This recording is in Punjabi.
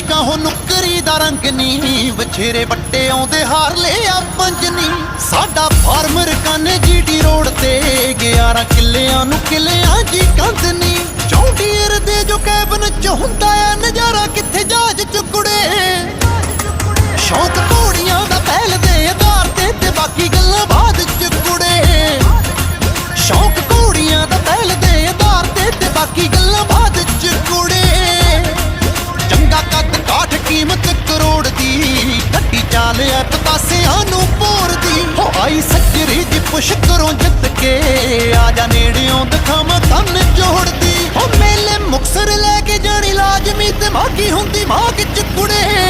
ਇਸ਼ਕਾਂ ਹੋ ਨੁਕਰੀ ਦਾ ਰੰਗ ਨੀ। ਬਛੇਰੇ ਵੱਟੇ ਆਉਂਦੇ ਹਾਰ ਲਿਆ ਪੰਜ ਪੰਜਨੀ ਸਾਡਾ ਫਾਰਮਰ ਕਾਨੇ ਜੀਟੀ ਰੋਡ ਤੇ 11 ਕਿੱਲਿਆਂ ਨੂੰ ਕਿੱਲਿਆਂ ਦੀ ਕੰਧ ਨੀ। ਚੌਂਡੀਰ ਦੇ ਜੋ ਕੈਬਨ ਚ ਹੁੰਦਾ ਐ ਨਜ਼ਾਰਾ ਕਿੱਥੇ ਜਾਜ ਐ ਪਤਾਸਿਆਂ ਨੂੰ ਪੋਰ ਦੀ ਹੋ ਆਈ ਸੱਜਰੀ ਦੀ ਪੁਸ਼ ਕਰੋ ਜਿੱਤ ਕੇ। ਆ ਜਾ ਨੇੜਿਓਂ ਦਿਖਾਵਾਂ ਤਨ ਜੋੜਦੀ। ਹੋ ਮੇਲੇ ਮੁਕਸਰ ਲੈ ਕੇ ਜਾਣੀ ਲਾਜ਼ਮੀ ਤੇ ਮਾਗੀ ਹੁੰਦੀ ਮਾਂ ਕਿ ਕੁੜੇ।